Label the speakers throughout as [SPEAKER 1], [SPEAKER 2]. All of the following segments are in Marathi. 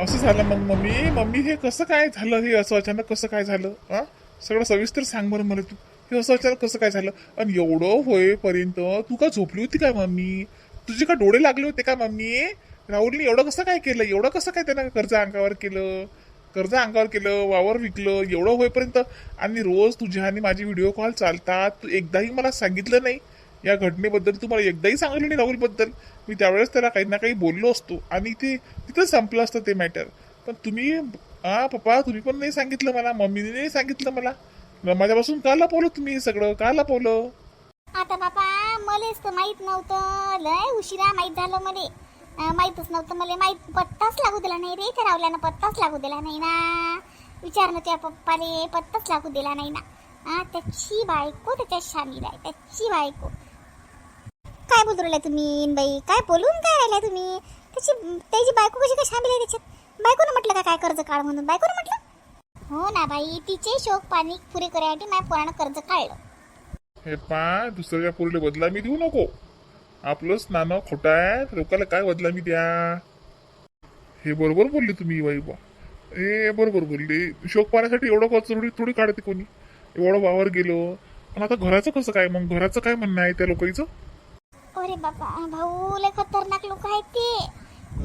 [SPEAKER 1] असं झालं मग मम्मी मम्मी हे कसं काय झालं? हे असं अचानक कसं काय झालं? हा? सगळं सविस्तर सांग बरं मला तू. हे असं अचानक कसं काय झालं? आणि एवढं होईपर्यंत तू का झोपली होती काय मम्मी? तुझे का डोळे लागले होते का मम्मी? राहुलने एवढं कसं काय केलं? एवढं कसं काय त्यानं कर्ज अंगावर केलं? कर्ज अंगावर केलं वावर विकलं एवढं होईपर्यंत? आणि रोज तुझ्या आणि माझे व्हिडिओ कॉल चालतात. तू एकदाही मला सांगितलं नाही. या घटनेबद्दल तू मला एकदाही सांगितलं नाही राहुलबद्दल. मी त्यावेळेस त्याला काही ना काही बोललो असतो. आणि ते तिथं संपलं असतं ते मॅटर पण तुम्ही हा पप्पा तुम्ही पण नाही सांगितलं मला. मम्मीने नाही सांगितलं मला. मग माझ्यापासून का लपवलं तुम्ही सगळं? का लपवलं?
[SPEAKER 2] आता बापा मलेच तर माहीत नव्हतं. लय उशिरा माहीत झालं मले. माहीतच नव्हतं मला. माहीत पत्ताच लागू दिला नाही रे त्या रावल्यानं पत्ताच लागू दिला नाही ना. विचारलं त्या पप्पाने पत्ताच लागू दिला नाही ना. त्याची बायको त्याच्या शामिल आहे. त्याची बायको. काय बोलू राहिल्या तुम्ही न बाई काय बोलून काय राहिल्या तुम्ही? त्याची त्याची बायको कशी काय शामिल आहे त्याच्यात? बायकोनं म्हटलं का काय कर्ज काढ म्हणून? बायकोनं म्हटलं? हो ना बाई तिचे शोक पाणी पुरे करायसाठी माझ्या पोरानं कर्ज काढलं.
[SPEAKER 1] हे पा दुसऱ्या पोरीला बदला मी देऊ नको. आपलंच नाणं खोटं आहे तर काय बदला मी द्या? हे बरोबर बोलले तुम्ही बाई बा. हे बरोबर बोलले. शोक पाण्यासाठी एवढं खर्च थोडी थोडी काढते कोणी. एवढं वावर गेलो. पण आता घराचं कसं काय? मग घराचं काय म्हणणं आहे त्या लोकांचं?
[SPEAKER 2] अरे बाबा भाऊ लय खतरनाक लोक आहेत ते.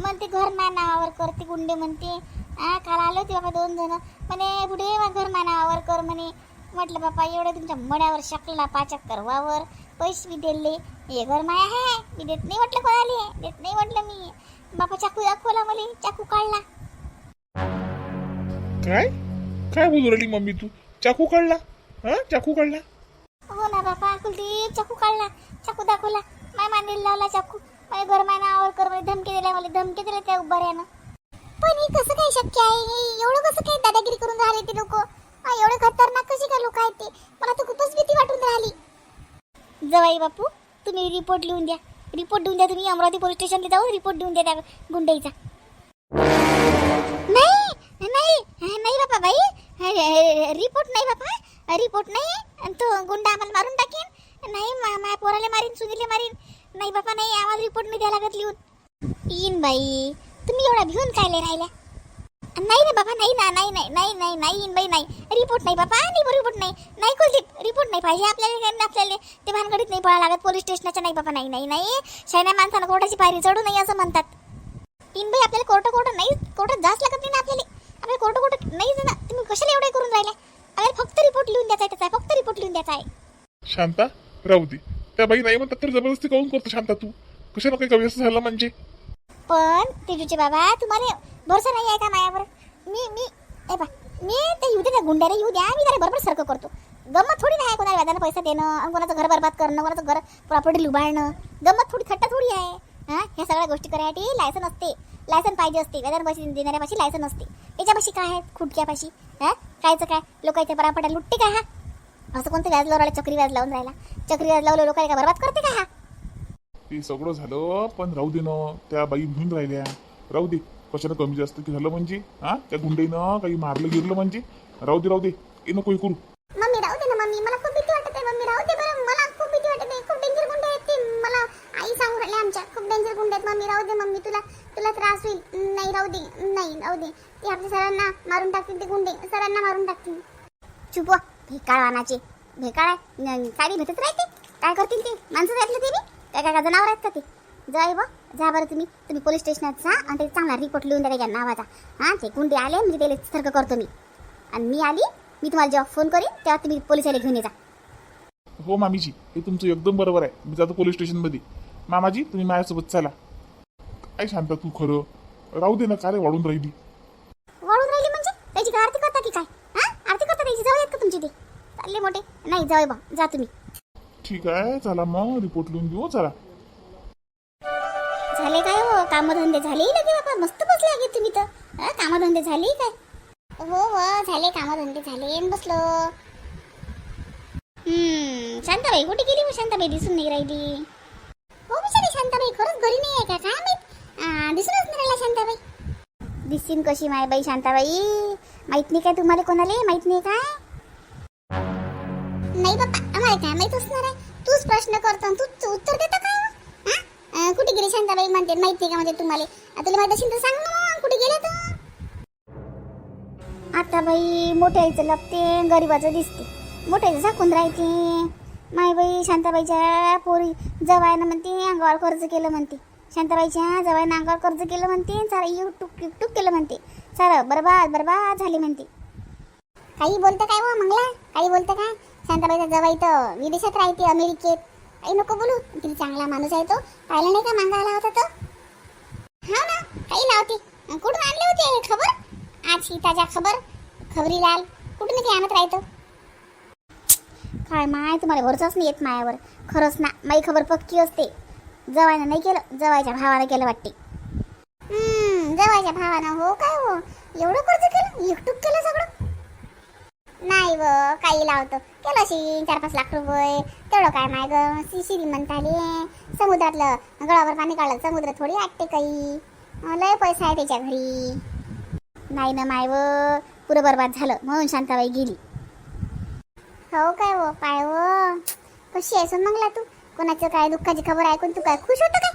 [SPEAKER 2] म्हणते घर माझ्या नावावर कर ते गुंडे म्हणते. आ काल आले होते बाबा दोन जण. म्हणे पुढे घर माझ्या नावावर कर म्हणे. म्हटलं बाबा एवढं तुमच्या मड्यावर शकला पाचक करवावर पैसे मी दिले. हे घर माया आहे मी देत नाही म्हटलं कोणाले देत नाही म्हटलं मी. बापा चाकू दाखवला मला चाकू काढला.
[SPEAKER 1] काय? काय बोलू राहिली मम्मी तू? चाकू काढला? हा चाकू काढला?
[SPEAKER 2] हो ना बापा कुलदीप चाकू काढला चाकू दाखवला. माय मांडीला लावला चाकू. माझ्या घर माय नावावर कर म्हणे धमकी दिल्या मला धमकी दिल्या त्या उभाऱ्यानं. पण हे कसं काय शक्य आहे? एवढं कसं काय दादागिरी करून राहिले ते लोक? एवढे खतरनाक कसे काय लोक आहेत ते? मला तर खूपच भीती वाटून राहिली. जवाई बापू तुम्ही रिपोर्ट लिहून द्या. रिपोर्ट देऊन द्या तुम्ही अमरावती पोलीस स्टेशनला जाऊ रिपोर्ट देऊन द्या त्या गुंडाईचा. नाही नाही नाही बापा बाई. रिपोर्ट नाही बापा. रिपोर्ट नाही. आणि तो गुंडा आम्हाला मारून टाकेन. नाही मा- माझ्या पोराला मारीन सुनीले मारीन. नाही बाबा नाही आम्हाला रिपोर्ट मी द्यायला लागत लिहून. येईन बाई. तुम्ही एवढा भिवून कायले राहिल्या? नाही रे बाबा नाही ना नाही नाही नाही नाही नाही येईन बाई नाही. रिपोर्ट नाही बाबा नाही रिपोर्ट नाही. नाही कुलदीप रिपोर्ट नाही पाहिजे आपल्याला आपल्याला. ते भानगडीत नाही पळा लागत पोलीस स्टेशनच्या नाही बाबा नाही नाही नाही. शायना माणसानं कोर्टाची पायरी चढू नाही असं म्हणतात. तीन बाई आपल्याला कोर्ट कोर्ट नाही कोर्टात जास्त लागत नाही ना आपल्याला. आपल्याला कोर्ट कोर्ट नाही ना तुम्ही कशाला एवढे करून राहिल्या? आपल्याला फक्त रिपोर्ट लिहून द्यायचा आहे त्याचा फक्त रिपोर्ट लिहून द्यायचा आहे.
[SPEAKER 1] शांता राहू दे. त्या बाई नाही म्हणतात तर जबरदस्ती काऊन करतो शांता तू? कशाला काही कमी असं झालं म्हणजे?
[SPEAKER 2] पण तेजूचे बाबा तुम्हाला भरोसा नाही आहे का मायावर? मी मी ए बा मी ते येऊ दे ना गुंड्याला येऊ द्या मी त्याला बरोबर सरकं करतो. गमत थोडी नाही आहे कोणाला व्याजाला पैसा देणं आणि कोणाचं घर बरबाद करणं कोणाचं घर प्रॉपर्टी लुबाडणं. गमत थोडी थट्टा थोडी आहे. हां ह्या सगळ्या गोष्टी करायसाठी लायसन असते. लायसन पाहिजे असते. व्याजानं पैसे देणाऱ्यापाशी लायसन असते याच्यापाशी काय आहे? खुटक्यापाशी. हां कायचं काय? लोकांच्या परापटा लुटते काय हा? असं कोणतं व्याज लावून राहिला? चक्री व्याज लावून राहिला. चक्री व्याज लावलं लोकांना काय बरबाद करते का हा
[SPEAKER 1] ते सगळं झालं पण राहू दे ना त्या बाई म्हणून राहिल्या. राहू दे कशानं कमी जास्त की झालं म्हणजे? हा? त्या गुंडेनं काही मारलं गिरलं म्हणजे? राहू दे राहू दे ए नको हे करू.
[SPEAKER 2] मम्मी राहू दे ना मम्मी. मला खूप भीती वाटत आहे मम्मी. राहू दे बरं. मला खूप भीती वाटत आहे. खूप डेंजर गुंडे आहेत ते. मला आई सांगू राहिले आमच्या. खूप डेंजर गुंडे आहेत मम्मी. राहू दे मम्मी. तुला तुला त्रास होईल. नाही राहू दे. नाही राहू दे. ते आपल्या सरांना मारून टाकतील ते गुंडे. सरांना मारून टाकतील. चुप व्हा, भेकाळ वानाचे भेकाळ आहे? न- साडी भेटत राहते? काय करतील ते? माणसं त्यातले ते बी? काय काय जनावर आहेत का ते. जाय बा जा बरं तुम्ही. तुम्ही पोलीस स्टेशनात जा आणि ते चांगला रिपोर्ट लिहून द्या त्याच्या नावाचा हां ते गुंडे आले म्हणजे त्याला सतर्क करतो मी. आणि मी आली मी तुम्हाला जेव्हा फोन करीन तेव्हा तुम्ही पोलिसाला घेऊन येजा
[SPEAKER 1] हो मामीजी हे तुमचं एकदम बरोबर आहे. मी जातो पोलीस स्टेशनमध्ये मामाजी तुम्ही माझ्यासोबत चला. काय सांगता तू खरं. राहू दे ना का रे वाढून राहिली
[SPEAKER 2] वाढून राहिली म्हणजे त्याची काय आरती करता की काय हा आरती करता त्याची जाऊ का तुमची ते चालले मोठे. नाही जाऊ बा. जा तुम्ही.
[SPEAKER 1] ठीक आहे चला मग. रिपोर्ट लिहून घेऊ चला.
[SPEAKER 2] झाले काय हो? कामधंदे झाले लगे बाबा. मस्त बसले लागे तुम्ही तर. हा, कामधंदे झाले काय? हो हो झाले कामधंदे झाले. बसलो. हम्म शांताबाई कुठे गेली मग शांताबाई? दिसून नाही राहिली. हो बिचारी शांताबाई खरंच घरी नाही आहे का? काय माहीत? दिसूनच नाही राहिला शांताबाई. दिसीन कशी माय बाई शांताबाई? माहीत नाही काय तुम्हाला कोणाला? माहीत नाही काय? काय काय माहीत असणार आहे? तूच प्रश्न करतो तू उत्तर देतो काय हो? कुठे गेली शांताबाई? म्हणते माहिती का म्हणजे तुम्हाला? आता तुला माहीत असेल तर सांग ना कुठे गेले तर बाई मोठ्याचं लपते गरीबाचं दिसते. मोठ्याचं झाकून राहते. माईबाई शांताबाईच्या पोरी जवायनं म्हणते अंगावर कर्ज केलं म्हणते. शांताबाईच्या जवायनं अंगावर कर्ज केलं म्हणते सारा युटूक युटूक केलं म्हणते. सारं बरबाद बरबाद झाले म्हणते. आई बोलतं काय हो मंगला? आई बोलतं काय? शांताबाईचा जवळ इथं विदेशात राहते अमेरिकेत. आई नको बोलू किती चांगला माणूस आहे तो. पाहिला नाही का मांगा आला होता तो? हा ना काही लावते. कुठून आणले होते खबर? आज ही ताजा खबर खबरी लाल. कुठून ते आणत राहतो? काय माय तुम्हाला भरोसाच नाही येत मायावर. खरंच ना माई खबर पक्की असते. जवायनं नाही केलं जवायच्या भावानं केलं वाटते. हम्म, जवायच्या भावानं हो काय हो? एवढं कर्ज केलं? एकटूक केलं सगळं? नाही व काही लावतो. केलं अशी चार पाच लाख रुपये. तेवढं काय माय ग. सी श्रीमंत आली समुद्रातलं गळावर पाणी काढलं समुद्र थोडी आटते काही. लय पैसा आहे त्याच्या घरी. नाही ना माय व पुरं बरबाद झालं म्हणून शांताबाई गेली. हो काय व काय व. कशी आहेस मंगला तू? कोणाचं काय दुःखाची खबर ऐकून तू काय खुश होतं काय?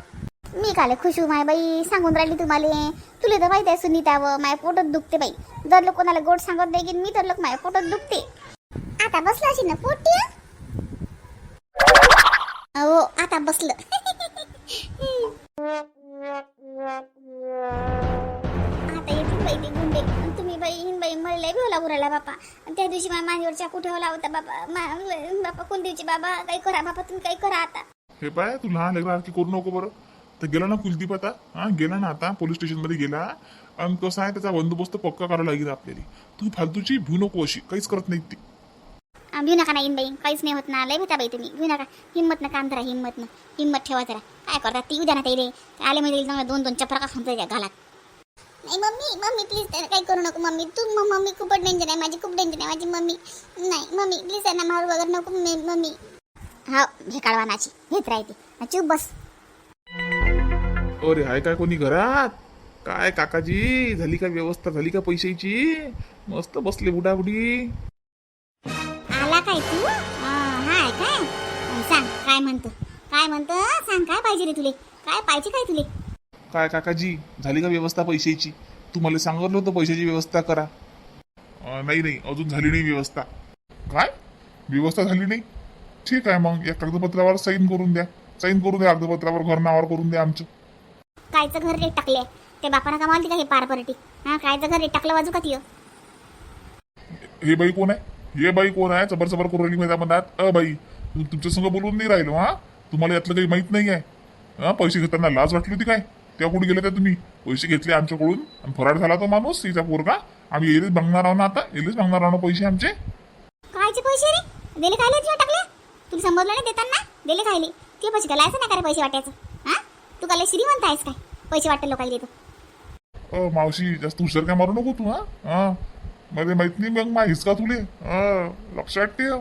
[SPEAKER 2] मी काले खुशू माय बाई. सांगून राहिली तुम्हाला. तुला तर माहिती आहे सुनीता व माय पोटत दुखते बाई. जर लोक कोणाला गोड सांगत नाही की मी तर लोक माय पोटत दुखते. आता बसलं अशी ना पोटी हो आता बसलं. आता येतील बाई ते गुंडे. तुम्ही बाई हिन बाई मरले भिवला उराला बापा. त्या दिवशी माझ्या मांडीवर कुठे होला होता बाबा बापा कोण दिवशी बाबा काही करा बापा तुम्ही काही करा आता.
[SPEAKER 1] हे पाय तू लहान करू नको बरं. तर गेला ना कुलदीप आता हा गेला ना आता पोलीस स्टेशनमध्ये गेला. आणि कसं आहे त्याचा बंदोबस्त पक्का करावा लागेल आपल्याला. तू फालतूची भिऊ नको अशी काहीच करत नाही ती.
[SPEAKER 2] भिऊ नका ना बाई काहीच नाही होत ना. लय भेटा बाई तुम्ही. भिऊ नका. हिंमत ना काम करा हिंमत ना. हिंमत ठेवा जरा. काय करतात ती उद्या ना ते आले म्हणजे चांगलं दोन दोन चपरा का समजा त्या घालात नाही मम्मी मम्मी प्लीज त्याला काही करू नको मम्मी. तू मम्मी खूप डेंजर आहे. माझी खूप डेंजर आहे. माझी मम्मी. नाही मम्मी प्लीज त्यांना मारू वगैरे नको मम्मी. हो, हा हे काढवानाची घेत राहते चूप बस.
[SPEAKER 1] अरे हाय काय कोणी घरात? काय काकाजी? झाली का व्यवस्था? झाली का पैशाची? मस्त बसले बुडाबुडी.
[SPEAKER 2] आला काय तू? हा हाय काय? सांग काय म्हणतो? काय म्हणतो? सांग काय पाहिजे रे तुले? काय पाहिजे काय तुले?
[SPEAKER 1] काय काकाजी? झाली का व्यवस्था पैशाची? तुम्हाला सांगितलं होतं पैशाची व्यवस्था करा. नाही नाही अजून झाली नाही व्यवस्था. काय? व्यवस्था झाली नाही? ठीक आहे मग या कागदपत्रावर साईन करून द्या. साईन करून द्या कागदपत्रावर घर नावावर करून द्या आमचं.
[SPEAKER 2] कायचं घर रेट टाकले? ते बापानं कमावली का हे पार परटी हा कायचं घर रेट टाकलं बाजू का तियो?
[SPEAKER 1] हे बाई कोण आहे? हे बाई कोण आहे? चबर चबर करून राहिली माझ्या मनात? अ बाई तु- तुमच्या संग बोलून नाही राहिलो हा? तुम्हाला यातलं काही माहीत नाही आहे हा पैसे घेताना लाज वाटली होती काय? त्या कुठे गेले त्या तुम्ही? पैसे घेतले आमच्याकडून? आणि फरार झाला तो माणूस तिचा पोरगा? आम्ही येलेच बघणार आहोत ना आता? येलेच बघणार आहोत ना पैसे आमचे?
[SPEAKER 2] कायचे पैसे रे? दिले खायले तुला टाकले? तुला समजलं नाही देताना? दिले खायले. तुला पैसे घालायचं नाही का रे पैसे वाटायचं? हा? तू काय लय श्रीमंत आहेस काय? पैसे वाटतं लोकांना देतो.
[SPEAKER 1] अ मावशी जास्त हुशार काय मारू नको तू हा? हा? मध्ये माहीत नाही मग मा हिसका तुले? हा? लक्षात ठेव.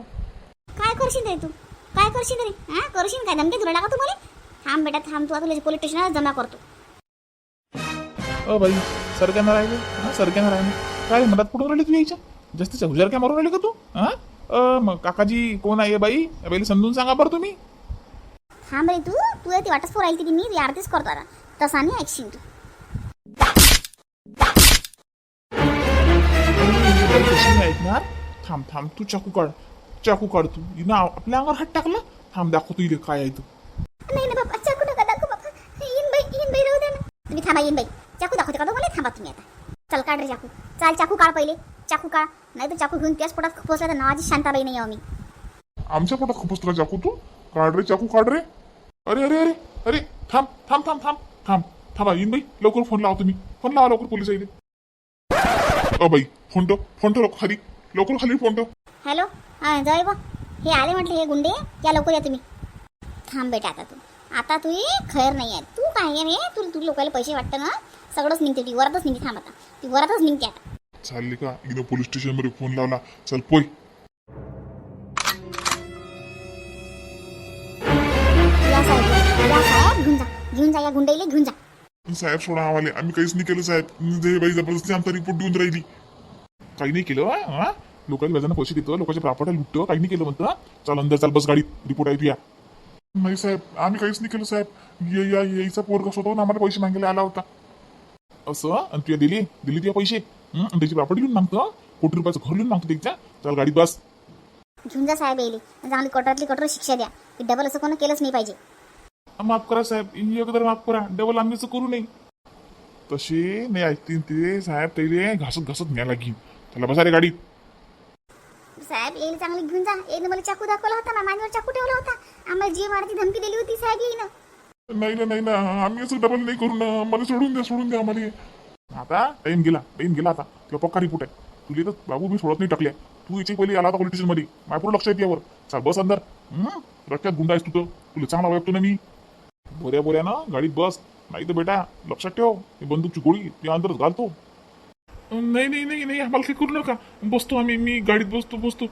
[SPEAKER 2] काय करशील रे तू? काय करशील रे हा? करशील काय? धमकी तुला का तुम्हाला? थांब बेटा थांब. तू आता तुला पोलीस स्टेशनला जमा करतो.
[SPEAKER 1] अ बाई सरक्यानं राहिले हा सरक्यानं राहिले काय मनात पडून राहिली तू यायच्या जास्तीच्या हुशार काय मारून राहिली का तू? हा? अ मग काकाजी कोण आहे बाई? बाईला समजून सांगा बरं तुम्ही.
[SPEAKER 2] थांब रे तू. तू ती वाटच पोर राहील ती मी आरतीच करतो आता. तसा नाही ऐकशील. तू
[SPEAKER 1] ऐकणार? थांब थांब तू चाकू काढ. चाकू काढ तू. हिनं आपल्या अंगावर हात टाकला? थांब दाखवतो इथे काय आहे तू.
[SPEAKER 2] नाही ना बाबा चाकू नका दाखव बाबा. येईन बाई येईन बाई राहू दे ना. तुम्ही थांबा येईन बाई. चाकू दाखवते का तुम्हाला? थांबा तुम्ही आता. चल काढ रे चाकू. चाल चाकू काढ पहिले. चाकू काढ. नाही तर चाकू घेऊन त्याच पोटात पोचला तर नावाची शांताबाई नाही मी
[SPEAKER 1] आमच्या पोटात खपसला चाकू तू? काढ रे चाकू काढ रे. अरे अरे अरे अरे थांब थांब थांब थांब. थांब थांबा येईन बाई लवकर फोन लावा तुम्ही. फोन लावा लवकर पोलीस येईल अ बाई फोन ठेव फोन ठेव लवकर खाली. लवकर खाली फोन ठेव.
[SPEAKER 2] हॅलो हां जय बा. हे आले म्हटले हे गुंडे. या लवकर या तुम्ही. थांब बेटा आता तू. आता तू ये खैर नाही आहे. तू काय आहे रे? तू तू लोकांना पैसे वाटतं ना? सगळंच निघते ती. वरातच निघते. थांब आता. ती वरातच निघते आता.
[SPEAKER 1] चालली का? इकडं पोलीस स्टेशनमध्ये फोन लावला. चल पोय.
[SPEAKER 2] घेऊन जा या गुंडेले घेऊन जा.
[SPEAKER 1] साहेब सोडा आम्हाला. आम्ही काहीच नाही केलं साहेब. बाई जबरदस्ती आमचा रिपोर्ट देऊन राहिली. काही नाही केलं हा? लोकांनी व्याजानं पैसे देतो लोकांच्या प्रॉपर्टी लुटतो काही नाही केलं म्हणतं चाल अंदर चाल बस गाडीत. रिपोर्ट आहे नाही साहेब आम्ही काहीच नाही केलं साहेब. ये- यायचा पोरगा स्वतःहून आम्हाला पैसे मागायला आला होता. असं? आणि तुया दिली? दिली तुया पैसे? त्याची प्रॉपर्टी घेऊन मागतो? कोटी रुपयाचं घर लिहून मागतो त्याच्या? चल गाडीत बस.
[SPEAKER 2] घेऊन जा साहेब येईल चांगली कठोरातली कठोर शिक्षा द्या. डबल असं कोणी केलंच नाही पाहिजे.
[SPEAKER 1] माफ करा साहेब एकदा माफ करा. डबल आम्ही करू नये. तसे नाही ऐकतील ते. साहेब ते घासत घासत न्यायला घेईन. त्याला बसा रे गाडीत.
[SPEAKER 2] साहेब येईल चांगली घेऊन जा. येईन मला चाकू दाखवला होता ना मानवर चाकू ठेवला होता. आम्हाला जीव मारती धमकी दिली होती साहेब येईन.
[SPEAKER 1] नाही ना नाही ना. आम्ही असं डबल नाही करू ना. मला सोडून द्या सोडून द्या आम्हाला. आता टाइम गेला टाइम गेला आता. तुला पक्का रिपोर्ट आहे. तुला तर बाबू मी सोडत नाही टाकल्या. तू याची पहिले आला होता पोलीसमध्ये. मायपूर लक्ष येते यावर चाल बस अंदर? रस्त्यात गुंडा आहेस तू तुला चांगला ओळखतो ना मी. बोऱ्या बोऱ्या ना गाडीत बस. नाही तर बेटा लक्षात ठेव ही बंदूकची गोळी ती अंतरच घालतो. नाही नाही नाही नाही आम्हाला काही करू नका. बसतो आम्ही मी गाडीत बसतो बसतो.